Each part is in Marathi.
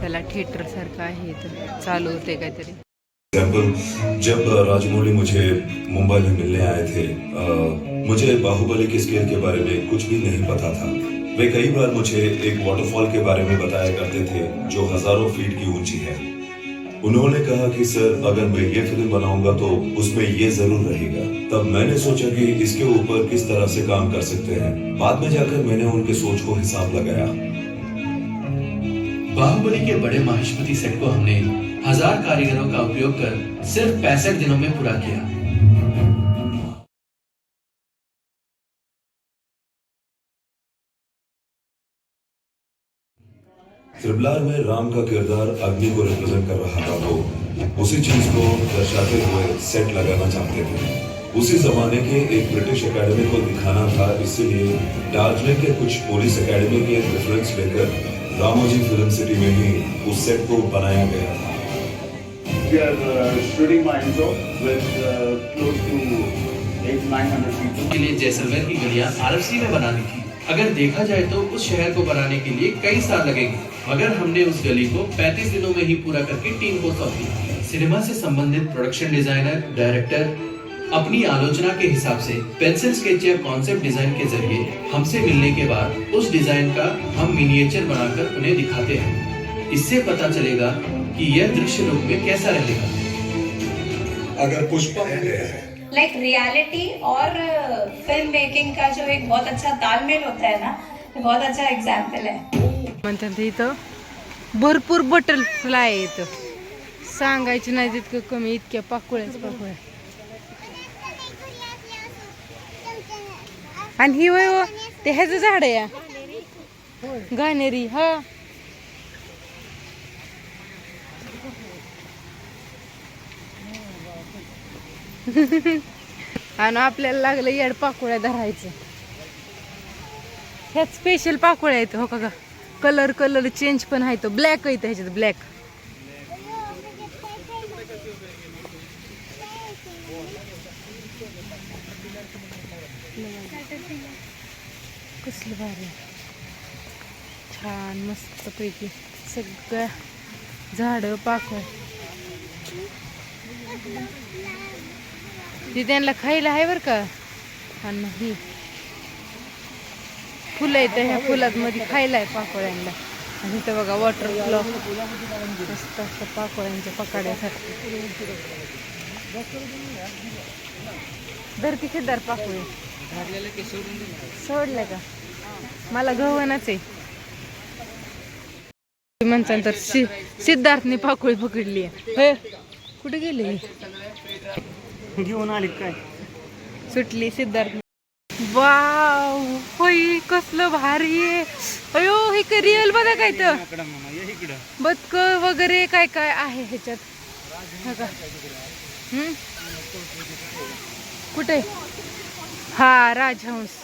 चला थिएटर सारखं आहे इथं. चालू होते एग्ज़ाम्पल जब राजमौली मुझे मुंबई में मिलने आए थे मुझे बाहुबली के स्केल के बारे में कुछ भी नहीं पता था। वे कई बार मुझे एक वाटरफॉल के बारे में बताया करते थे, जो हज़ारों फीट की ऊँची है। उन्होंने कहा कि, सर, अगर मैं ये फ़िल्म बनाऊँगा तो उसमें ये ज़रूर रहेगा। तब मैंने सोचा कि इसके ऊपर किस तरह से काम कर सकते हैं। बाद में जाकर मैंने उनके सोच को हिसाब लगाया। बाहुबली के बड़े माहिष्मती सेट को हमने हज़ार कारीगरों का उपयोग कर सिर्फ़ पैंसठ दिनों में पूरा किया। ट्रिपल आर में राम का किरदार अग्नि को रिप्रेजेंट कर रहा था तो उसी चीज़ को दर्शाते हुए सेट लगाना चाहते थे। उसी जमाने के एक ब्रिटिश एकेडमी को दिखाना था, इसीलिए दार्जिलिंग के कुछ पुलिस एकेडमी के रेफरेंस लेकर रामोजी फ़िल्म सिटी में ही उस सेट को बनाया गया था। We are uh, shooting my with uh, close to 800-900 people. के लिए जैसलमेर की गलियाँ आरएफसी में बनानी थी। अगर देखा जाए तो उस शहर को बनाने के लिए कई साल लगेंगे मगर हमने उस गली को 35 दिनों में ही पूरा करके टीम को सौंप दिया। सिनेमा से संबंधित प्रोडक्शन डिज़ाइनर डायरेक्टर अपनी आलोचना के हिसाब से पेंसिल स्केच या कॉन्सेप्ट डिजाइन के जरिए हमसे मिलने के बाद उस डिजाइन का हम मिनिएचर बनाकर उन्हें दिखाते हैं। इससे पता चलेगा कि यह दृश्य रूप में कैसा रहेगा। अगर पुष्पा लाइक रियलिटी और फिल्म मेकिंग का जो एक बहुत अच्छा तालमेल होता है ना बहुत अच्छा एग्जाम्पल है। म्हणतात इथं भरपूर बटरफ्लाय इथं सांगायची नाही तितकं कमी इतक्या पाकुळ्याच पाकुळ्या. आणि ही होय हो, ते ह्याचं झाड आहे. या घाणेरी हा. आणि आपल्याला लागलं येड पाकोळ्या धरायचं. ह्यात स्पेशल पाकोळ्या आहेत हो का कलर कलर चेंज पण आहे तो. ब्लॅक आहे ह्याच्यात ब्लॅक कसलं भारी आहे. छान मस्त पैकी सगळ्या झाडं पाकळ ती त्यांना खायला आहे बरं का? आणि ही फुलं येतं ह्या फुलात मध्ये खायला आहे पाकोळ्यांना. आणि इथं बघा वॉटर फ्लॉ मस्त असं पाकोळ्यांच्या पकाड्यासाठी धरती खिद्दार पाकोळे? सोडलं का? मला गव्हाणच आहे. म्हणतात तर सि सिद्धार्थने पाकोळी पकडली. आहे कुठे गेली? घेऊन आली काय? सुटली सिद्धार्थ. वाव होई कसलं भारी आहे. अयो हे काय रिअल बघा काय तर. बदक वगैरे काय काय आहे ह्याच्यात? हा? कुठे? हा राजहंस.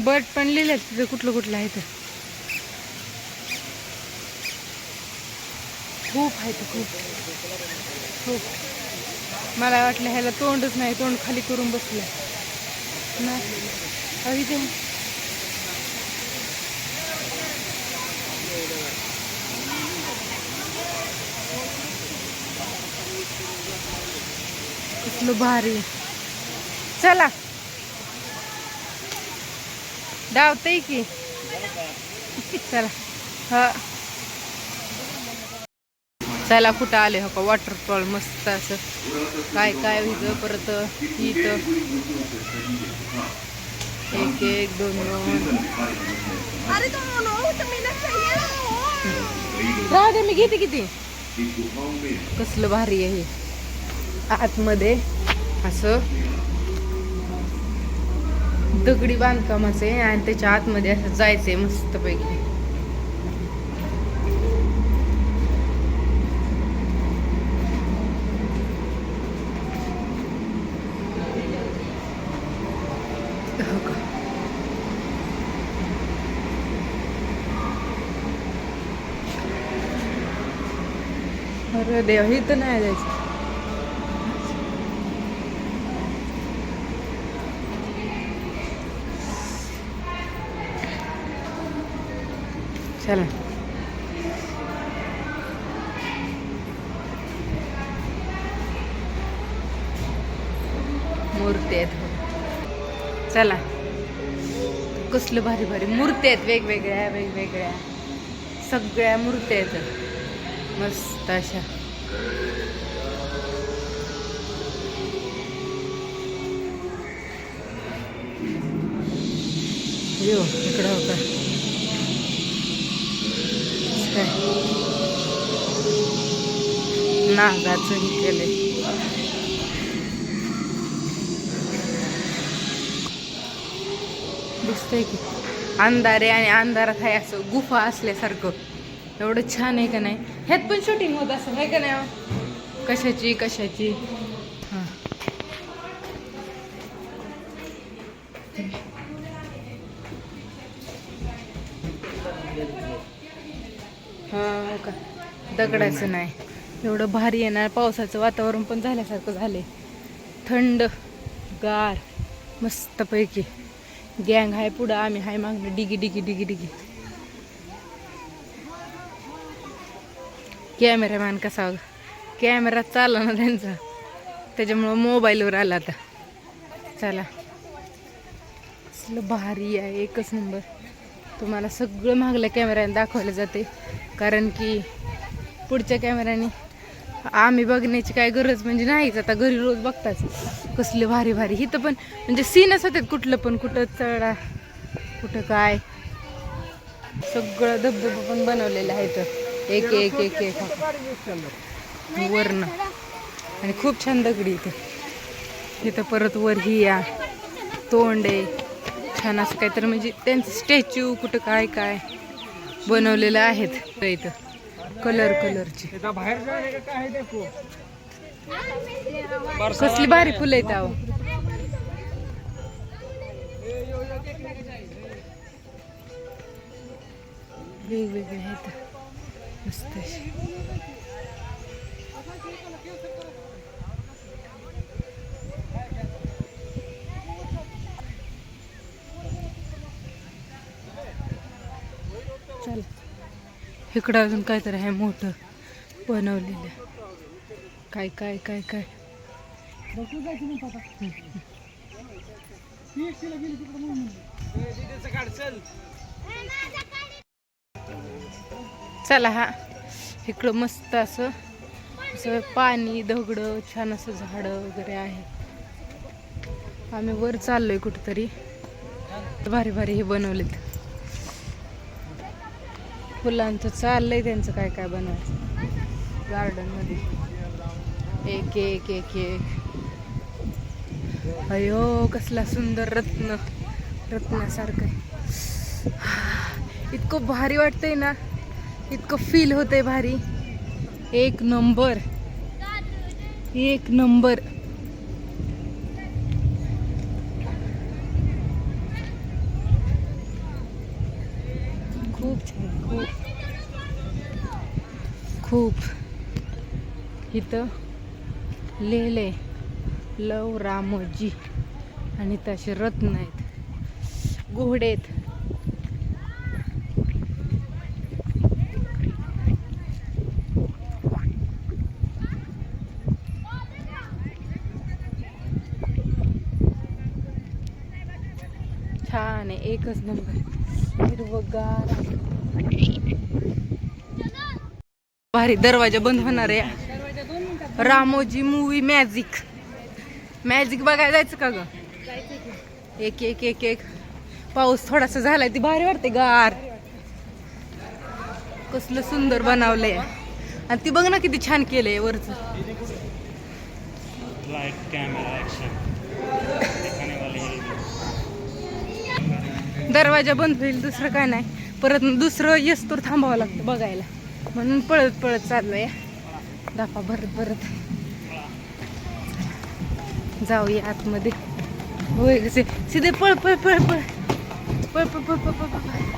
बट पण लिहिलं तिथं कुठलं कुठलं आहे तर खूप आहे तर खूप. खूप मला वाटलं ह्याला तोंडच नाही तोंड खाली करून बसलं. नाही ते इथे कसलं भारी. चला. डावतय की? चला. हा. चला कुठं आले हो का? वॉटरफॉल मस्त असं. काय काय इथं परत इथं? एक एक दोन दोन. राहू दे मी घेते किती? कसलं भारी आहे हे. आतमध्ये असं. दगडी बांधकामाचं आहे आणि त्याच्या आतमध्ये असं जायचंय मस्तपैकी. Meu Deus, Rita, तर नाही Sei चला मूर्ती आहेत चला कसलं भारी भारी मूर्ती आहेत वेगवेगळ्या वेगवेगळ्या सगळ्या मूर्त्या आहेत मस्त अशा यो हो, इकडं हो काय. नागाचं हे केलंय. दिसतंय की. अंधारे आणि अंधारात आहे असं गुफा असल्यासारखं. एवढं छान आहे का नाही? ह्यात पण शूटिंग होत असं आहे का नाही हो? कशाची कशाची? हां हो का? दगडाचं नाही. एवढं भारी येणार पावसाचं वातावरण पण झाल्यासारखं झाले थंड गार मस्तपैकी. गँग आहे पुढं आम्ही हाय मागणं डिगी डिगी डिगी डिगी. कॅमेरामॅन कसा कॅमेरा चालला ना त्यांचा. त्याच्यामुळं मोबाईलवर आला आता. चला. भारी आहे एकच नंबर. तुम्हाला सगळं मागल्या कॅमेऱ्याने दाखवलं जाते. कारण की पुढच्या कॅमेऱ्याने आम्ही बघण्याची काय गरज म्हणजे नाहीच. आता घरी रोज बघताच. कसले भारी भारी. इथं पण म्हणजे सीनच होते कुठलं पण कुठं चढा कुठं काय. सगळं धबधबं पण बनवलेलं आहे तर एक एक एक एक. वरनं आणि खूप छान दगडी इथे. इथं परत वर ही या. तोंड आहे. छान असं काहीतरी म्हणजे त्यांचं स्टॅच्यू कुठं काय काय बनवलेलं आहेत. इथं कलर कलरचे. कसली भारी फुलं आहेत अहो. वेगवेगळे आहेत. मस्त चल इकडं अजून काहीतरी आहे मोठं बनवलेलं. काय काय काय काय? चला हा. इकडं मस्त असं असं पाणी दगडं छान असं झाडं वगैरे आहे. आम्ही वर चाललोय कुठेतरी. भारी भारी हे बनवलेत. फुलांचं चाललंय त्यांचं काय काय बनवायचं? गार्डनमध्ये. एक एक एक एक. अयो कसला सुंदर रत्न. रत्नासारखं आहे. इतकं भारी वाटतंय ना. इतकं फील होतंय भारी. एक नंबर एक नंबर खूप छान खूप खूप. इथं लिहिले लव रामोजी आणि तसे रत्न आहेत. घोडे आहेत छान आहे एकच नंबर हिरवगार भारी दरवाजा बंद होणार आहे. रामोजी मूवी मॅजिक मॅजिक बघायला जायचं का ग? एक एक एक एक. पाऊस थोडासा झालाय ती भारी वाटते गार. कसलं सुंदर बनवलंय. आणि ती बघ ना किती छान केलंय वरच. दरवाजा बंद होईल दुसरं काय नाही. परत दुसरं येस तर थांबावं लागतं बघायला. म्हणून पळत पळत चाललोय. दाफा भरत भरत. जाऊया आतमध्ये. होय कसे सिधे पळ पळ पळ पळ. पळ पळ पळ पळ पळ पळ.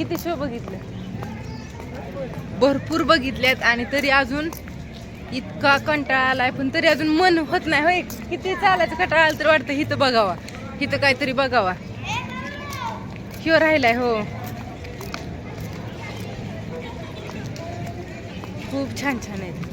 किती शो बघितले? भरपूर बघितल्यात आणि तरी अजून इतका कंटाळा आलाय पण तरी अजून मन होत नाही होय. किती चालायचं कंटाळा आला तर वाटतं हिथं बघावा हिथं काहीतरी बघावा. ह्यो राहिलाय हो. खूप छान छान आहेत.